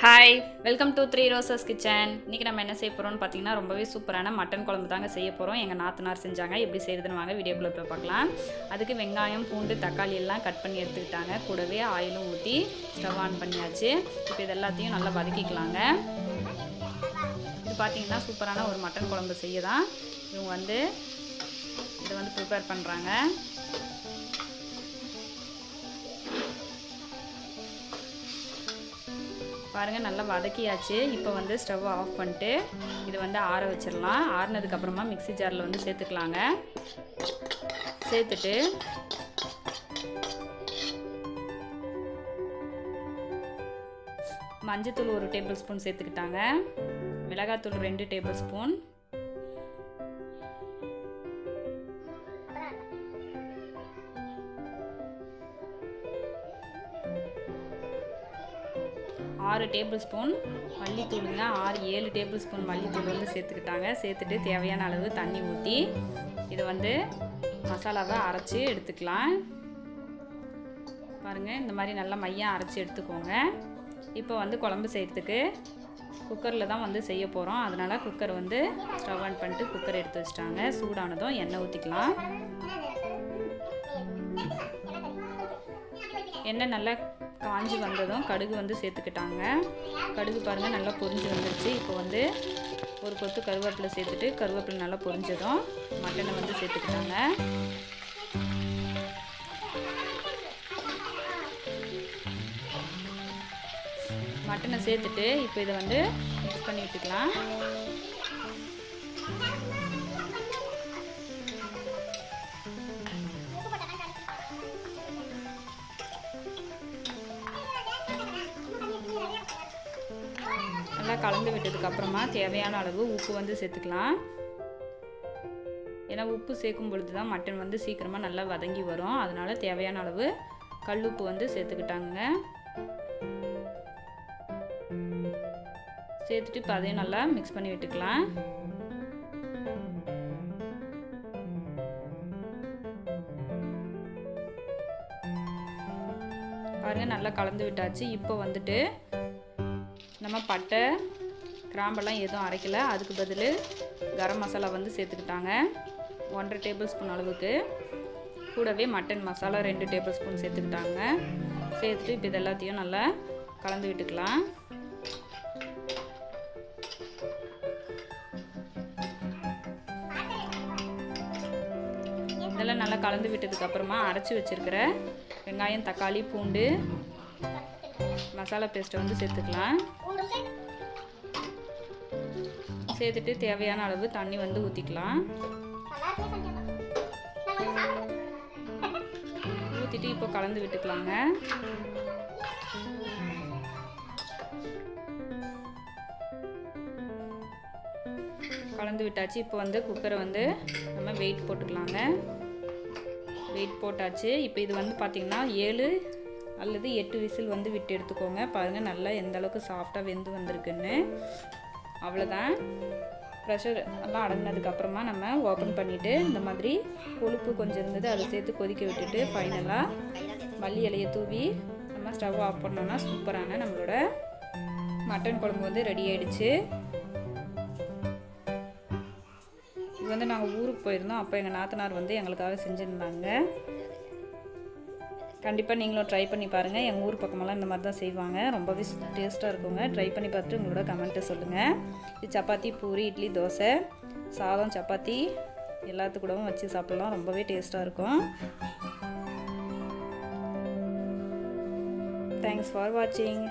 Hi welcome to Three Roses kitchen இன்றைக்கி நம்ம என்ன செய்ய போகிறோம்னு பார்த்தீங்கன்னா ரொம்பவே சூப்பரான மட்டன் குழம்பு தாங்க செய்ய போகிறோம் எங்கள் நாத்தனார் செஞ்சாங்க. எப்படி செய்யுதுன்னு வாங்க வீடியோக்குள்ளே போய் பார்க்கலாம். அதுக்கு வெங்காயம் பூண்டு தக்காளி எல்லாம் கட் பண்ணி எடுத்துக்கிட்டாங்க. கூடவே ஆயிலும் ஊற்றி ஸ்டவ் ஆன் பண்ணியாச்சு. இப்போ இது எல்லாத்தையும் நல்லா வதக்கிக்கலாங்க. இது பார்த்தீங்கன்னா சூப்பரான ஒரு மட்டன் குழம்பு செய்ய தான் இவங்க வந்து இதை வந்து ப்ரிப்பேர் பண்ணுறாங்க பாருங்கள் நல்லா வதக்கியாச்சு. இப்போ வந்து ஸ்டவ் ஆஃப் பண்ணிட்டு இது வந்து ஆற வச்சிடலாம். ஆறுனதுக்கப்புறமா மிக்ஸி ஜாரில் வந்து சேர்த்துக்கலாங்க. சேர்த்துட்டு மஞ்சத்தூள் ஒரு டேபிள் ஸ்பூன் சேர்த்துக்கிட்டாங்க. மிளகாத்தூள் ரெண்டு டேபிள் ஸ்பூன். ஆறு டேபிள் ஸ்பூன் மல்லித்தூளுங்க. ஆறு ஏழு டேபிள் ஸ்பூன் மல்லித்தூள் வந்து சேர்த்துக்கிட்டாங்க. சேர்த்துட்டு தேவையான அளவு தண்ணி ஊற்றி இதை வந்து மசாலாவை அரைச்சி எடுத்துக்கலாம். பாருங்கள் இந்த மாதிரி நல்லா மையம் அரைச்சி எடுத்துக்கோங்க. இப்போ வந்து குழம்பு செய்கிறதுக்கு குக்கரில் தான் வந்து செய்ய போகிறோம் அதனால் குக்கர் வந்து ஸ்டவ் ஆன் பண்ணிட்டு குக்கர் எடுத்து வச்சிட்டாங்க. சூடானதும் எண்ணெய் ஊற்றிக்கலாம் எண்ணெய் நல்லா காஞ்சி வந்ததும் கடுகு வந்து சேர்த்துக்கிட்டாங்க. கடுகு பாருங்கள் நல்லா பொரிஞ்சு வந்துருச்சு. இப்போ வந்து ஒரு கொத்து கருவேப்பிலை சேர்த்துட்டு கருவேப்பிலை நல்லா பொரிஞ்சதும் மட்டனை வந்து சேர்த்துக்கிட்டாங்க. மட்டனை சேர்த்துட்டு இப்போ இதை வந்து மிக்ஸ் பண்ணி விட்டுக்கலாம். நல்லா கலந்து விட்டதுக்கு அப்புறமா தேவையான அளவு உப்பு வந்து சேர்த்துக்கலாம். ஏன்னா உப்பு சேர்க்கும் பொழுது தான் மட்டன் வந்து சீக்கிரமாக நல்லா வதங்கி வரும். அதனால் தேவையான அளவு கல் உப்பு வந்து சேர்த்துக்கிட்டாங்க சேர்த்துட்டு இப்போ அதையும் நல்லா மிக்ஸ் பண்ணி விட்டுக்கலாம். பாருங்கள் நல்லா கலந்து விட்டாச்சு. இப்போ வந்துட்டு நம்ம பட்டை கிராம்பெல்லாம் எதுவும் அரைக்கல. அதுக்கு பதில் கரம் மசாலா வந்து சேர்த்துக்கிட்டாங்க. ஒன்றரை டேபிள் ஸ்பூன் அளவுக்கு. கூடவே மட்டன் மசாலா ரெண்டு டேபிள் ஸ்பூன் சேர்த்துக்கிட்டாங்க. சேர்த்துட்டு இப்போ இது எல்லாத்தையும் நல்லா கலந்து விட்டுக்கலாம். இதெல்லாம் நல்லா கலந்து விட்டதுக்கப்புறமா அரைச்சி வச்சுருக்கிற வெங்காயம் தக்காளி பூண்டு மசாலா பேஸ்ட்டை வந்து சேர்த்துக்கலாம். சேர்த்துட்டு தேவையான அளவு தண்ணி வந்து ஊற்றிக்கலாம் ஊற்றிட்டு இப்போ கலந்து விட்டுக்கலாங்க. கலந்து விட்டாச்சு. இப்போ வந்து குக்கரை வந்து நம்ம வெயிட் போட்டுக்கலாங்க. வெயிட் போட்டாச்சு. இப்போ இது வந்து பார்த்திங்கன்னா ஏழு அல்லது எட்டு விசில் வந்து விட்டு எடுத்துக்கோங்க. பாருங்கள் நல்லா எந்த அளவுக்கு சாஃப்டாக வெந்து வந்திருக்குன்னு. அவ்வளோதான் ப்ரெஷர் எல்லாம் அடங்கினதுக்கப்புறமா நம்ம ஓப்பன் பண்ணிவிட்டு இந்த மாதிரி கொழுப்பு கொஞ்சம் இருந்தது அதை சேர்த்து கொதிக்க விட்டுட்டு ஃபைனலாக மல்லி இலையை தூவி நம்ம ஸ்டவ் ஆஃப் பண்ணோன்னா சூப்பரான நம்மளோட மட்டன் குழம்பு வந்து ரெடி ஆகிடுச்சு இது வந்து நாங்கள் ஊருக்கு போயிருந்தோம். அப்போ எங்கள் நாத்தனார் வந்து எங்களுக்காக செஞ்சுருந்தாங்க. கண்டிப்பாக நீங்களும் ட்ரை பண்ணி பாருங்கள் எங்கள் ஊர் பக்கமெல்லாம் இந்த மாதிரி தான் செய்வாங்க. ரொம்பவே டேஸ்ட்டாக இருக்குங்க. ட்ரை பண்ணி பார்த்துட்டு உங்களோட கமெண்ட்டை சொல்லுங்கள் இது சப்பாத்தி பூரி இட்லி தோசை சாதம் சப்பாத்தி எல்லாத்து கூடவும் வச்சு சாப்பிட்லாம். ரொம்பவே டேஸ்ட்டாக இருக்கும். தேங்க்ஸ் ஃபார் வாட்சிங்